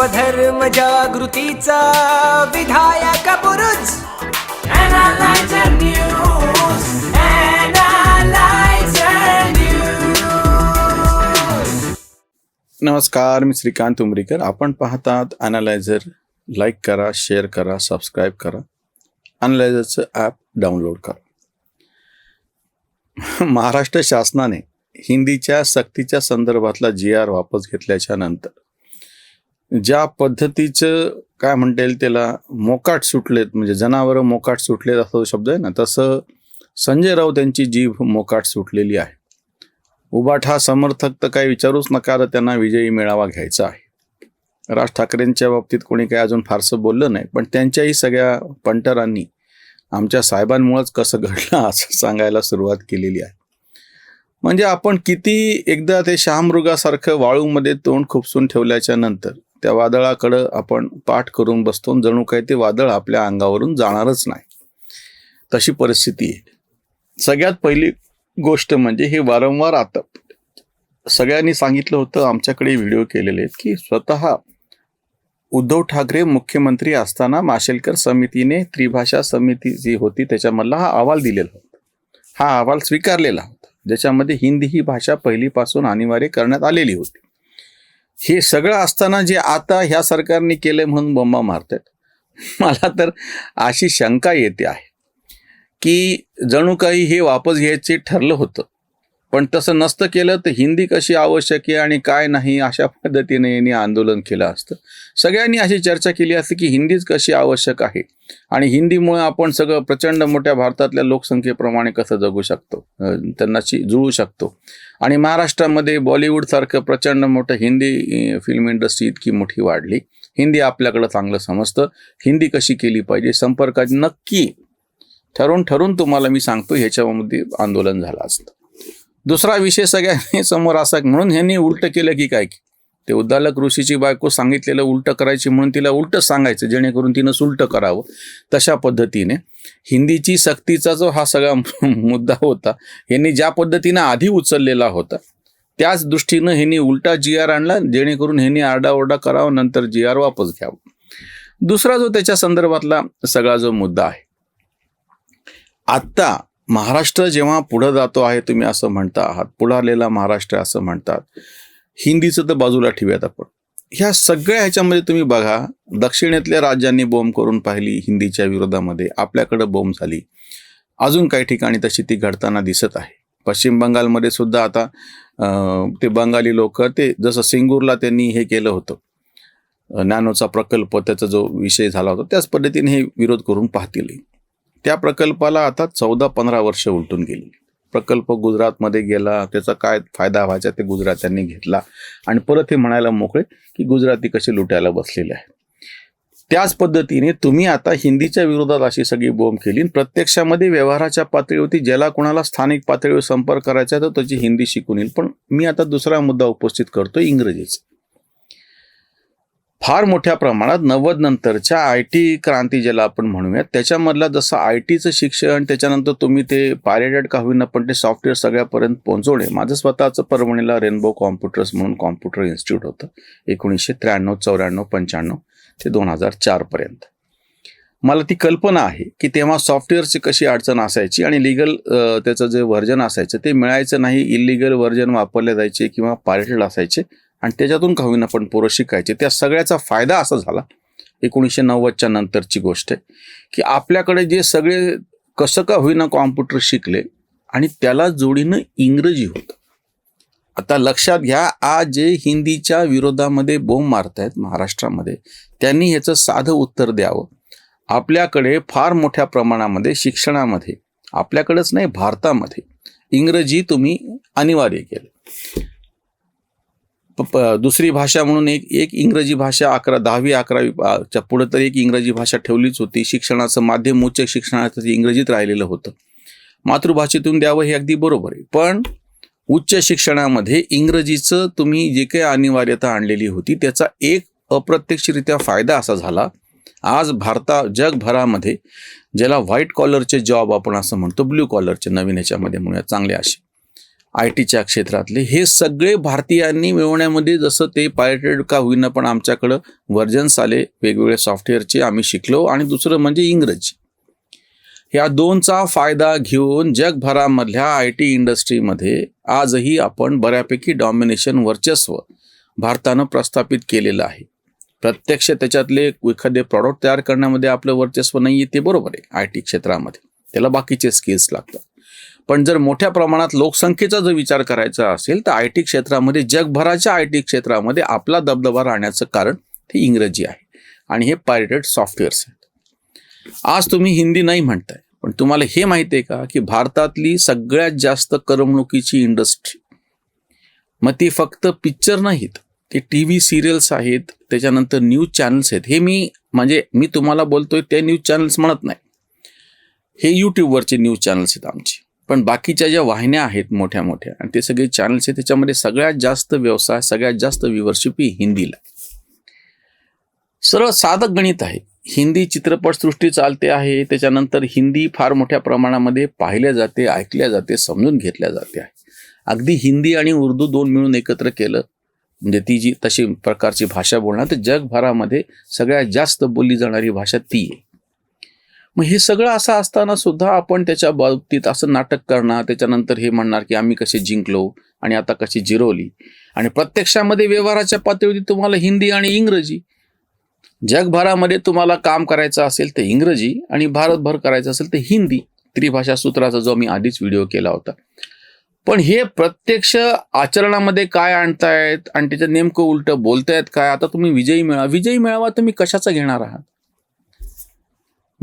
स्वधर्म जागृतीचा विधायक News. नमस्कार मी श्रीकांत उमरीकर. आपण पाहतात अनालायझर लाईक करा शेअर करा सबस्क्राईब करा. अनालायझरचं ॲप डाउनलोड करा. महाराष्ट्र शासनाने हिंदीच्या सक्तीच्या संदर्भातला जी आर वापस घेतल्याच्या नंतर ज्या पद्धतीचं काय म्हणता येईल त्याला मोकाट सुटलेत म्हणजे जनावरं मोकाट सुटलेत असा शब्द आहे ना तसं संजय राऊत यांची जीभ मोकाट सुटलेली आहे. उबाठा समर्थक तर काही विचारूच नका तर त्यांना विजयी मेळावा घ्यायचा आहे. राज ठाकरेंच्या बाबतीत कोणी काही अजून फारसं बोललं नाही पण त्यांच्याही सगळ्या पंटरांनी आमच्या साहेबांमुळंच कसं घडलं असं सांगायला सुरुवात केलेली आहे. म्हणजे आपण किती एकदा ते शहामृगासारखं वाळूमध्ये तोंड खुपसून ठेवल्याच्या नंतर त्या वादळाकडं आपण पाठ करून बसतो आणि जणू काही ते वादळ आपल्या अंगावरून जाणारच नाही. तशी परिस्थिती आहे. सगळ्यात पहिली गोष्ट म्हणजे हे वारंवार आता सगळ्यांनी सांगितलं होतं आमच्याकडे व्हिडिओ केलेले आहेत की स्वतः उद्धव ठाकरे मुख्यमंत्री असताना माशेलकर समितीने त्रिभाषा समिती जी होती त्याच्यामधला हा अहवाल दिलेला होता. हा अहवाल स्वीकारलेला होता. ज्याच्यामध्ये हिंदी ही भाषा पहिलीपासून अनिवार्य करण्यात आलेली होती. हे सगळं असताना जे आता ह्या सरकारने केलं म्हणून बोंबा मारतात. मला तर अशी शंका येते आहे की जणू काही हे वापस घ्यायचे ठरलं होतं. पण तसं नसतं केलं तर हिंदी कशी आवश्यक आहे आणि काय नाही अशा पद्धतीने यांनी आंदोलन केलं असतं. सगळ्यांनी अशी चर्चा केली असती की हिंदीच कशी आवश्यक आहे आणि हिंदीमुळे आपण सगळं प्रचंड मोठ्या भारतातल्या लोकसंख्येप्रमाणे कसं जगू शकतो त्यांना त्यांनाशी जुळू शकतो. आणि महाराष्ट्रामध्ये बॉलिवूडसारखं प्रचंड मोठं हिंदी फिल्म इंडस्ट्री इतकी मोठी वाढली. हिंदी आपल्याकडं चांगलं समजतं. हिंदी कशी केली पाहिजे संपर्कात नक्की ठरवून ठरवून तुम्हाला मी सांगतो ह्याच्यामध्ये आंदोलन झालं असतं. दुसरा विषय सगळ्यांनी समोर असा म्हणून ह्यांनी उलट केलं की काय? ते उद्दालक ऋषीची बायको सांगितलेलं उलट करायची म्हणून तिला उलट सांगायचं जेणेकरून तिनं सुलट करावं. तशा पद्धतीने हिंदीची सक्तीचा जो हा सगळा मुद्दा होता ह्यांनी ज्या पद्धतीनं आधी उचललेला होता त्याच दृष्टीनं ह्यांनी उलटा जी आर आणला जेणेकरून ह्यांनी आरडाओरडा करावा नंतर जी आर वापस घ्यावं. दुसरा जो त्याच्या संदर्भातला सगळा जो मुद्दा आहे आत्ता महाराष्ट्र जेव्हा पुढं जातो आहे तुम्ही असं म्हणता आहात. पुढारलेला महाराष्ट्र असं म्हणतात. हिंदीचं तर बाजूला ठेवूयात आपण. ह्या सगळ्या ह्याच्यामध्ये तुम्ही बघा दक्षिणेतल्या राज्यांनी बोंब करून पाहिली हिंदीच्या विरोधामध्ये. आपल्याकडं बोंब झाली. अजून काही ठिकाणी तशी ती घडताना दिसत आहे. पश्चिम बंगालमध्ये सुद्धा आता ते बंगाली लोक ते जसं सिंगूरला त्यांनी हे केलं होतं. नॅनोचा प्रकल्प त्याचा जो विषय झाला होता त्याच पद्धतीने हे विरोध करून पाहतील. त्या प्रकल्पाला आता चौदा पंधरा वर्ष उलटून गेली. प्रकल्प गुजरातमध्ये गेला त्याचा काय फायदा व्हायचा ते गुजरात्यांनी घेतला. आणि परत हे म्हणायला मोकळे की गुजराती कसे लुटायला बसलेले आहे त्याच पद्धतीने तुम्ही आता हिंदीच्या विरोधात अशी सगळी बोंब केली. आणि प्रत्यक्षामध्ये व्यवहाराच्या पातळीवरती ज्याला कोणाला स्थानिक पातळीवर संपर्क करायचा तर त्याची हिंदी शिकून येईल. पण मी आता दुसरा मुद्दा उपस्थित करतो इंग्रजीचा. फार मोठ्या प्रमाणात नव्वद नंतरच्या आय टी क्रांती ज्याला आपण म्हणूयात त्याच्यामधला जसं आय टीचं शिक्षण त्याच्यानंतर तुम्ही ते पायरेटेड का होईना पण ते सॉफ्टवेअर सगळ्यापर्यंत पोहोचवणे माझं स्वतःचं परभणीला रेनबो कॉम्प्युटर्स म्हणून कॉम्प्युटर इन्स्टिट्यूट होतं एकोणीसशे त्र्याण्णव चौऱ्याण्णव पंच्याण्णव ते दोन हजार चारपर्यंत मला ती कल्पना आहे की तेव्हा सॉफ्टवेअरची कशी अडचण असायची आणि लिगल त्याचं जे व्हर्जन असायचं ते मिळायचं नाही इलिगल व्हर्जन वापरले जायचे किंवा पायरेटेड असायचे आणि त्याच्यातून का होईना पण पोरं शिकायचे. त्या सगळ्याचा फायदा असा झाला एकोणीसशे नव्वदच्या नंतरची गोष्ट आहे की आपल्याकडे जे सगळे कसं का होईना कॉम्प्युटर शिकले आणि त्याला जोडीनं इंग्रजी होतं. आता लक्षात घ्या आज जे हिंदीच्या विरोधामध्ये बोंब मारतायत महाराष्ट्रामध्ये त्यांनी ह्याचं साधं उत्तर द्यावं. आपल्याकडे फार मोठ्या प्रमाणामध्ये शिक्षणामध्ये आपल्याकडंच नाही भारतामध्ये इंग्रजी तुम्ही अनिवार्य केलं. दुसरी भाषा म्हणून एक एक इंग्रजी भाषा अकरा दहावी अकरावी च्या पुढं तर एक इंग्रजी भाषा ठेवलीच होती. शिक्षणाचं माध्यम उच्च शिक्षणाचं इंग्रजीत राहिलेलं होतं. मातृभाषेतून द्यावं हे अगदी बरोबर आहे. पण उच्च शिक्षणामध्ये इंग्रजीचं तुम्ही जे काही अनिवार्यता आणलेली होती त्याचा एक अप्रत्यक्षरित्या फायदा असा झाला. आज भारता जगभरामध्ये ज्याला व्हाईट कॉलरचे जॉब आपण असं म्हणतो ब्ल्यू कॉलरचे नवीन ह्याच्यामध्ये म्हणूया चांगले असे. आय टीच्या क्षेत्रातले. हे सगळे भारतीयांनी मिळवण्यामध्ये जसं ते पायरेटेड का होईना पण आमच्याकडं व्हर्जन्स आले वेगवेगळे सॉफ्टवेअरचे आम्ही शिकलो. आणि दुसरं म्हणजे इंग्रजी. ह्या दोनचा फायदा घेऊन जगभरामधल्या आय टी इंडस्ट्रीमध्ये आजही आपण बऱ्यापैकी डॉमिनेशन वर्चस्व भारतानं प्रस्थापित केलेलं आहे. प्रत्यक्ष त्याच्यातले एखादे प्रॉडक्ट तयार करण्यामध्ये आपलं वर्चस्व नाही आहे ते बरोबर आहे आय टी क्षेत्रामध्ये. त्याला बाकीचे स्किल्स लागतात. पण जर मोठ्या प्रमाणात लोकसंख्येचा जर विचार करायचा असेल तर आय टी क्षेत्रामध्ये जगभराच्या आय टी क्षेत्रामध्ये आपला दबदबा राहण्याचं कारण ते इंग्रजी आहे. आणि हे पायरेटेड सॉफ्टवेअर्स आहेत. आज तुम्ही हिंदी नाही म्हणताय पण तुम्हाला हे माहिती आहे का की भारतातली सगळ्यात जास्त करमणुकीची इंडस्ट्री मग ती फक्त पिक्चर नाहीत ते टी व्ही सिरियल्स आहेत त्याच्यानंतर न्यूज चॅनल्स आहेत. हे मी म्हणजे मी तुम्हाला बोलतोय ते न्यूज चॅनल्स म्हणत नाही. हे यूट्यूबवरचे न्यूज चॅनल्स आहेत आमचे. पण बाकीच्या ज्या वाहिन्या आहेत मोठ्या मोठ्या आणि ते सगळे चॅनल्स आहेत त्याच्यामध्ये सगळ्यात जास्त व्यवसाय सगळ्यात जास्त व्ह्युअरशिप ही हिंदीला. सरळ साधक गणित आहे. हिंदी चित्रपटसृष्टी चालते आहे त्याच्यानंतर हिंदी फार मोठ्या प्रमाणामध्ये पाहिल्या जाते ऐकल्या जाते समजून घेतल्या जाते आहे. अगदी हिंदी आणि उर्दू दोन मिळून एकत्र केलं म्हणजे ती जी तशी प्रकारची भाषा बोलणार तर जगभरामध्ये सगळ्यात जास्त बोलली जाणारी भाषा ती आहे. मग हे सगळं असं असताना सुद्धा आपण त्याच्या बाबतीत असं नाटक करणार त्याच्यानंतर हे म्हणणार की आम्ही कसे जिंकलो आणि आता कशी जिरवली. आणि प्रत्यक्षामध्ये व्यवहाराच्या पातळीवरती तुम्हाला हिंदी आणि इंग्रजी जगभरामध्ये तुम्हाला काम करायचं असेल तर इंग्रजी आणि भारतभर करायचं असेल तर हिंदी त्रिभाषा सूत्राचा जो मी आधीच व्हिडिओ केला होता. पण हे प्रत्यक्ष आचरणामध्ये काय आणतायत आणि त्याचं नेमकं उलटं बोलतायत काय? आता तुम्ही विजयी मेळावा विजयी मेळावा तुम्ही कशाचा घेणार आहात?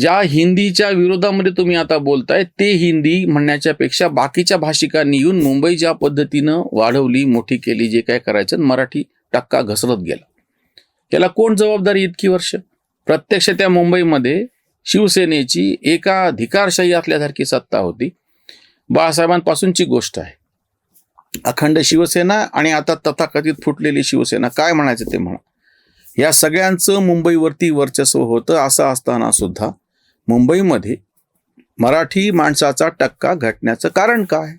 ज्या हिंदीच्या विरोधामध्ये तुम्ही आता बोलताय ते हिंदी म्हणण्याच्या पेक्षा बाकीच्या भाषिकांनी येऊन मुंबई ज्या पद्धतीनं वाढवली मोठी केली जे काय करायचं मराठी टक्का घसरत गेला. याला कोण जबाबदारी इतकी वर्ष? प्रत्यक्ष त्या मुंबईमध्ये शिवसेनेची एका धिकारशाही असल्यासारखी सत्ता होती. बाळासाहेबांपासूनची गोष्ट आहे. अखंड शिवसेना आणि आता तथाकथित फुटलेली शिवसेना काय म्हणायचं ते म्हणा. या सगळ्यांचं मुंबईवरती वर्चस्व होतं असं असताना सुद्धा मुंबईमध्ये मराठी माणसाचा टक्का घटण्याचं कारण काय?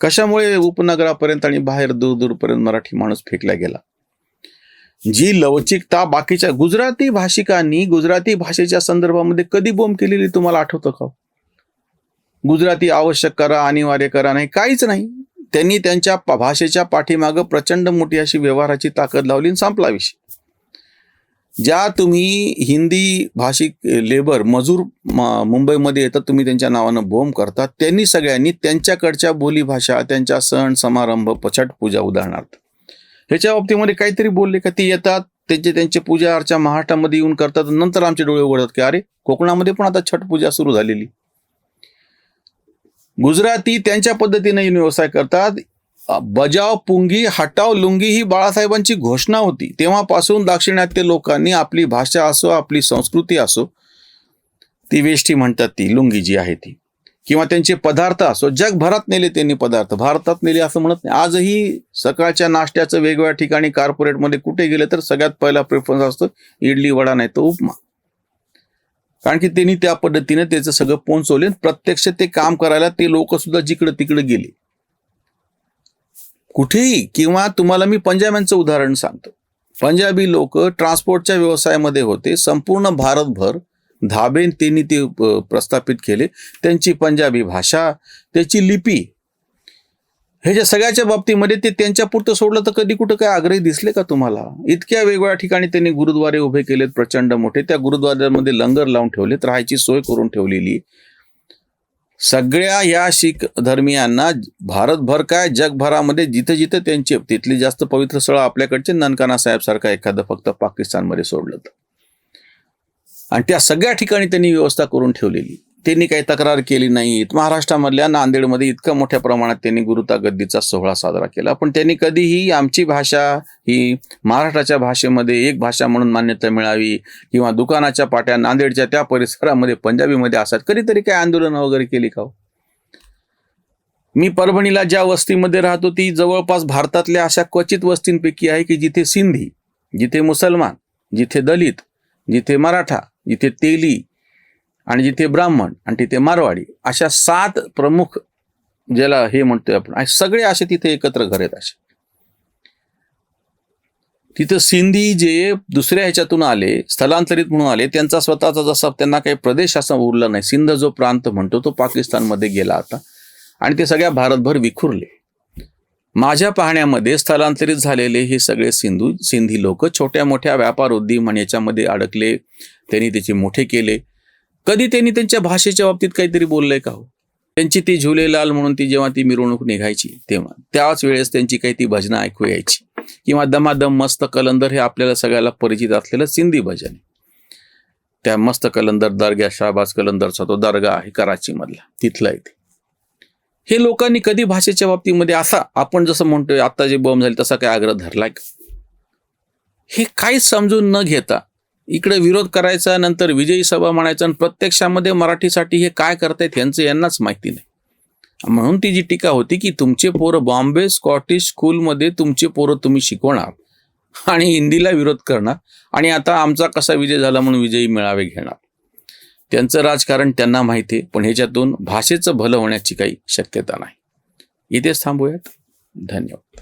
कशामुळे उपनगरापर्यंत आणि बाहेर दूर दूरपर्यंत मराठी माणूस फेकला गेला? जी लवचिकता बाकीच्या गुजराती भाषिकांनी गुजराती भाषेच्या संदर्भामध्ये कधी बोंब केलेली तुम्हाला आठवतं का हो? गुजराती आवश्यक करा अनिवार्य करा नाही काहीच नाही. त्यांनी त्यांच्या भाषेच्या पाठीमागं प्रचंड मोठी अशी व्यवहाराची ताकद लावली आणि संपला विषय. ज्या तुम्ही हिंदी भाषिक लेबर मजूर मुंबईमध्ये येतात तुम्ही त्यांच्या नावानं बोंब करतात त्यांनी सगळ्यांनी त्यांच्याकडच्या बोलीभाषा त्यांच्या सण समारंभ पछट पूजा उदाहरणार्थ. ह्याच्या बाबतीमध्ये काहीतरी बोलले का? ते येतात त्यांचे त्यांचे पूजा अर्चा महाराष्ट्रामध्ये येऊन करतात नंतर आमचे डोळे उघडतात की अरे कोकणामध्ये पण आता छठ पूजा सुरू झालेली. गुजराती त्यांच्या पद्धतीने येऊन व्यवसाय करतात बजाव पुंगी हटाव लुंगी ही बाळासाहेबांची घोषणा होती. तेव्हापासून दाक्षिणात्य लोकांनी आपली भाषा असो आपली संस्कृती असो ती वेष्टी म्हणतात ती लुंगी जी आहे ती. किंवा त्यांचे पदार्थ असो जगभरात नेले त्यांनी पदार्थ. भारतात नेले असं म्हणत नाही. आजही सकाळच्या नाश्त्याचं वेगवेगळ्या ठिकाणी कॉर्पोरेटमध्ये कुठे गेले तर सगळ्यात पहिला प्रेफरन्स असतो इडली वडा नाही तर उपमा. कारण की त्यांनी त्या पद्धतीने त्याचं सगळं पोहोचवले प्रत्यक्ष ते काम करायला ते लोक सुद्धा जिकडे तिकडे गेले. कुठेही किंवा तुम्हाला मी पंजाब्यांचं उदाहरण सांगतो. पंजाबी लोक ट्रान्सपोर्टच्या व्यवसायामध्ये होते. संपूर्ण भारतभर धाबे त्यांनी ते प्रस्थापित केले. त्यांची पंजाबी भाषा त्याची लिपी ह्याच्या सगळ्याच्या बाबतीमध्ये ते त्यांच्या पुरतं सोडलं तर कधी कुठं काय आग्रही दिसले का तुम्हाला? इतक्या वेगवेगळ्या ठिकाणी त्यांनी गुरुद्वारे उभे केलेत प्रचंड मोठे. त्या गुरुद्वाऱ्यामध्ये लंगर लावून ठेवलेत राहायची सोय करून ठेवलेली सगळ्या या शीख धर्मियांना भारतभर काय जगभरामध्ये जिथे जिथे त्यांचे तिथली जास्त पवित्र स्थळं आपल्याकडचे ननकाना साहेब सारखा एखादं फक्त पाकिस्तानमध्ये सोडलं आणि त्या सगळ्या ठिकाणी त्यांनी व्यवस्था करून ठेवलेली. त्यांनी काही तक्रार केली नाहीत महाराष्ट्रामधल्या नांदेडमध्ये इतकं मोठ्या प्रमाणात त्यांनी गुरुता गद्दीचा सोहळा साजरा केला पण त्यांनी कधीही आमची भाषा ही महाराष्ट्राच्या भाषेमध्ये एक भाषा म्हणून मान्यता मिळावी किंवा दुकानाच्या पाट्या नांदेडच्या त्या परिसरामध्ये पंजाबीमध्ये असतात कधीतरी काही आंदोलन वगैरे केली का हो? मी परभणीला ज्या वस्तीमध्ये राहतो ती जवळपास भारतातल्या अशा क्वचित वस्तींपैकी आहे की जिथे सिंधी जिथे मुसलमान जिथे दलित जिथे मराठा जिथे तेली आणि जिथे ब्राह्मण आणि तिथे मारवाडी अशा सात प्रमुख ज्याला हे म्हणतोय आपण सगळे असे तिथे एकत्र घर आहेत असे. तिथं सिंधी जे दुसऱ्या ह्याच्यातून आले स्थलांतरित म्हणून आले त्यांचा स्वतःचा जसा त्यांना काही प्रदेश असा उरला नाही. सिंध जो प्रांत म्हणतो तो पाकिस्तानमध्ये गेला आता. आणि ते सगळ्या भारतभर विखुरले. माझ्या पाहण्यामध्ये स्थलांतरित झालेले हे सगळे सिंधू सिंधी लोक छोट्या मोठ्या व्यापार उद्यम आणि याच्यामध्ये अडकले. त्यांनी त्याचे मोठे केले. कधी त्यांनी त्यांच्या भाषेच्या बाबतीत काहीतरी बोललंय का हो? त्यांची ती झुलेलाल म्हणून ती जेव्हा ती मिरवणूक निघायची तेव्हा. त्याच वेळेस त्यांची काही ती भजनं ऐकू यायची. किंवा दमादम मस्त कलंदर हे आपल्याला सगळ्याला परिचित असलेलं सिंधी भजन आहे. त्या मस्त कलंदर दर्ग्या शाहबाज कलंदरचा तो दर्गा आहे कराचीमधला तिथला इथे हे लोकांनी कधी भाषेच्या बाबतीमध्ये असा आपण जसं म्हणतोय आता जे बॉम्ब झाले तसा काय आग्रह धरलाय हे काहीच समजून न घेता इकडे विरोध करायचा नंतर विजयी सभा म्हणायचा आणि प्रत्यक्षामध्ये मराठीसाठी हे काय करतायत यांचं यांनाच माहिती नाही. म्हणून ती जी टीका होती की तुमचे पोरं बॉम्बे स्कॉटिश स्कूलमध्ये तुमचे पोरं तुम्ही शिकवणार आणि हिंदीला विरोध करणार आणि आता आमचा कसा विजय झाला म्हणून विजयी मेळावे घेणार. त्यांचं राजकारण त्यांना माहिती आहे पण ह्याच्यातून भाषेचं भलं होण्याची काही शक्यता नाही. इथेच थांबूयात. धन्यवाद.